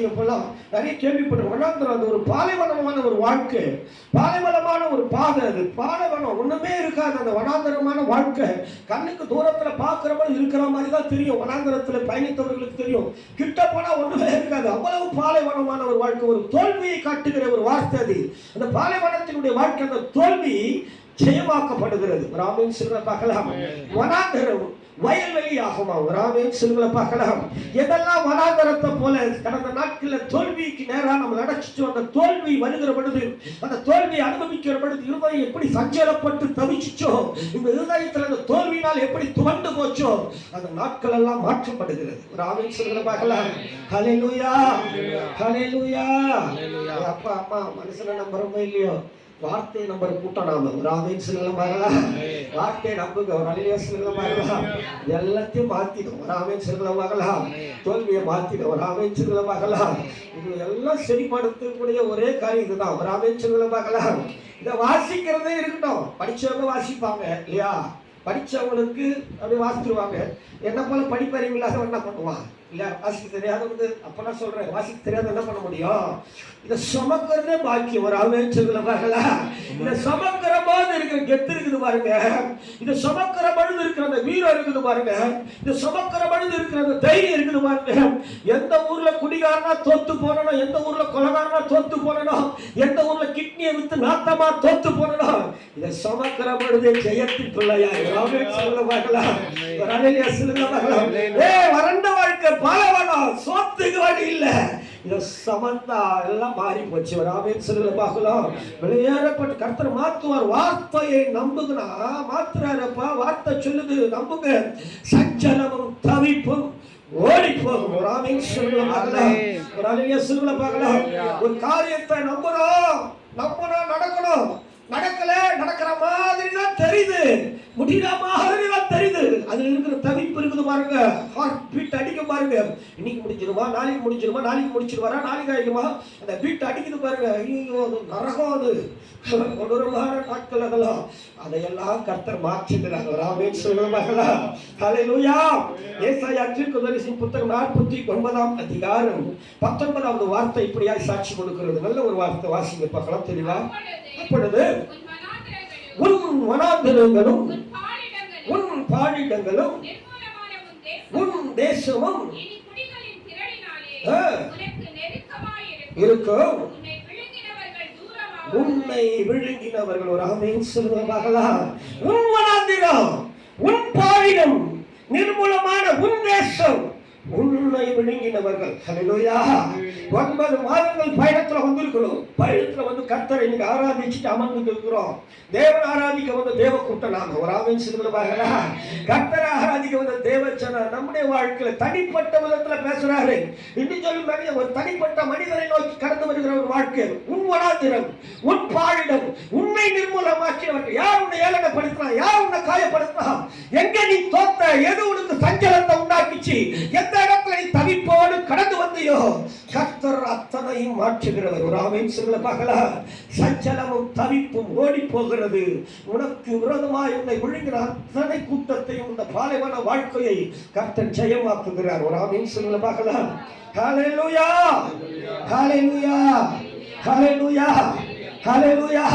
இப்பெல்லாம் நிறைய கேள்விப்பட்டோம் வனாந்தரம் அது ஒரு பாலைவனமான ஒரு வாழ்க்கை பாலைவனமான ஒரு பாதை அது. பாலைவனம் ஒண்ணுமே இருக்காது. அந்த வனாந்தரமான வாழ்க்கை. கண்ணுக்கு தூரத்துல பார்க்கிறவங்க இருக்கிற மாதிரி தான் தெரியும். வனாந்தரத்துல பயணித்தவர்களுக்கு தெரியும். கிட்ட போனா ஒண்ணுமே இருக்காது. அவ்வளவு பாலைவனமான ஒரு வாழ்க்கை. ஒரு தோல்வியை காட்டுகிற ஒரு வார்த்தை அது. அந்த பாலைவனத்தினுடைய வாழ்க்கை அந்த தோல்வி ஜெயமாக்கப்படுகிறது. ராமேன் சிறுவ பார்க்கலாம். வனாந்தரம். வயல்வெளி ஆகுமா ராமேன் சிறுவ பார்க்கலாம். எதெல்லாம் வனாந்தரத்தை போல கடந்த நாட்களில் தோல்விக்கு நேரா நம்ம நடச்சிட்டு அந்த தோல்வி வருகிற பொழுது அந்த தோல்வியை அனுபவிக்கிற பொழுது இருதயம் எப்படி சஞ்சலப்பட்டு தவிச்சிச்சோ இந்த இருதயத்தில் அந்த தோல்வியினால் எப்படி துவண்டு போச்சோ அந்த நாட்கள் எல்லாம் மாற்றப்படுகிறது. ராமேன் சிறுவ பார்க்கலாம். ஹalleluya ஹalleluya அப்பா அம்மா மனுஷனை நம்புறோமோ இல்லையோ? வார்த்தையை நம்புற கூட்டம் நாம சொல்லுங்க பார்க்கலாம் வார்த்தையை நம்புங்க சொல்லுங்க பார்க்கலாம் எல்லாத்தையும் மாத்திடும் சொல்லுங்க பார்க்கலாம் தோல்வியை மாத்திடும் சொல்லுங்க பார்க்கலாம் இது எல்லாம் சரிப்படுத்தக்கூடிய ஒரே காரியம் இதுதான் சொல்லுங்க பார்க்கலாம் இதை வாசிக்கிறதே இருக்கட்டும். படிச்சவங்க வாசிப்பாங்க இல்லையா? படித்தவங்களுக்கு அப்படி வாசித்துருவாங்க என்ன போல படிப்பறிவு இல்லாதவன் என்ன பண்ணுவான்? இல்லை வாசிக்க தெரியாதவங்க வந்து நான் சொல்கிறேன் வாசிக்க தெரியாத என்ன பண்ண முடியும்? இதை சுமக்கிறதே பாக்கியம். ஒரு அமைச்சர்களை பாருங்களா. இதை சுமக்கிற போது இருக்கிற கெத்து இருக்குது பாருங்க. இதை சுமக்கிற பொழுது இருக்கிற அந்த வீரம் இருக்குது பாருங்க. இதை சுமக்கிற பொழுது இருக்கிற அந்த தைரியம் இருக்குது பாருங்க. எந்த ஊர்ல குடிகாரனா தோத்து போனனோ எந்த ஊர்ல கொலகாரனா தோத்து போனனோ எந்த ஊர்ல கிட்னியை வித்து நாத்தமா தோத்து சுமக்கிற பொழுது ஜெயத்தின் பிள்ளையா? சொல்ல பார்க்கலாம் ஒரு அலையில சொல்லுங்க பார்க்கலாம் ஏ வறண்ட வாழ்க்கை பாலவனம் சோத்துக்கு வழி இல்லை. இத சமந்தா எல்லாம் மாறி போச்சு. ராமேன் சொல்லுங்க பார்க்கலாம். வெளியேறப்பட்டு கர்த்தர் மாத்துவார். வார்த்தையை நம்புகனா மாத்துறாரப்பா வார்த்தை சொல்லுது. நம்புங்க. சஞ்சலமும் தவிப்பும் ஓடி போகும் ஒரு ஆமீன் சொல்லுங்க பார்க்கலாம். ஒரு அலையில சொல்லுங்க பார்க்கலாம். ஒரு காரியத்தை நம்புறோம். நம்பணும் நடக்கணும். நடக்கல நடக்கிற மாதிரி தான் தெரியுது. முடியல மாதிரி தான் தெரியுது. அதுல இருக்கிற தவிப்பு இருக்குது பாருங்க. ஹார்ட் பீட் அடிக்க பாருங்க. இன்னைக்கு முடிஞ்சிருமா? நாளைக்கு முடிஞ்சிருமா? நாளைக்கு முடிச்சிருவாரா? நாளைக்கு ஆயிடுமா அந்த பீட் அடிக்குது பாருங்க. ஐயோ அது நரகம் அது. கொடூரமான நாட்கள் அதெல்லாம். அதையெல்லாம் கர்த்தர் மாற்றிக்கிறாங்க ராமேன் சொல்லுவாங்களா ஹalleluya ஏசாயா தீர்க்கதரிசியின் புத்தகம் நாற்பத்தி ஒன்பதாம் அதிகாரம் பத்தொன்பதாவது வார்த்தை இப்படியாய் சாட்சி கொடுக்கிறது. நல்ல ஒரு வார்த்தை வாசிங்க பார்க்கலாம் தெரியுமா அப்பொழுது உன் வனாந்திரங்களும் பாடிடங்களும் உன் உன் தேசமும். இருக்கும். உன்னை விழுங்கினவர்கள் ஒரு ஆமீன் சொல்லுவார்களா உன் வனாந்திரம் உன் பாடிடம் நிர்மூலமான உன் தேசம் உன்னை விழுங்கினவர்கள் ஒன்பது மாதங்கள் பயணத்துல வந்திருக்கிறோம். பயணத்துல வந்து கர்த்தரை இன்னைக்கு ஆராதிச்சுட்டு அமர்ந்து இருக்கிறோம் தேவன் ஆராதிக்க வந்த தேவ கூட்டம் நாங்க. ஒரு ஆமீன் சொல்லுவாங்களா கர்த்தரை ஆராதிக்க வந்த தேவச்சன நம்முடைய வாழ்க்கையில தனிப்பட்ட விதத்துல பேசுறாரு. இன்னும் சொல்லும் மனிதன் ஒரு தனிப்பட்ட மனிதனை நோக்கி கடந்து வருகிற ஒரு வாழ்க்கை. உன் வனாந்திரம் உன் பாழிடம் உன்னை நிர்மூலமாக்கியவர்கள் யார் உன்னை ஏளனப்படுத்தலாம் யார் உன்னை காயப்படுத்தலாம் எங்க நீ தோத்த எது உனக்கு சஞ்சலத்தை உண்டாக்கிச்சு? எந்த இடத்துல நீ தவிப்போடு கடந்து வந்தையோ? கர்த்தர் அத்தனையும் மாற்றுகிறவர். ஒரு ஆமீன் சொல்ல சஞ்சலமும் தவிப்பும் ஓடி போகிறது உனக்கு விரோதமாய் உன்னை விழுங்கிற அத்தனை கூட்டத்தையும் இந்த பாலைவன வாழ்க்கையை கர்த்தர் ஜெயமாக்குகிறார். ஒரு ஆமீன் சொல்ல பார்க்கலாம் ஹalleluya! ஹalleluya! ஹalleluya! ஹalleluya!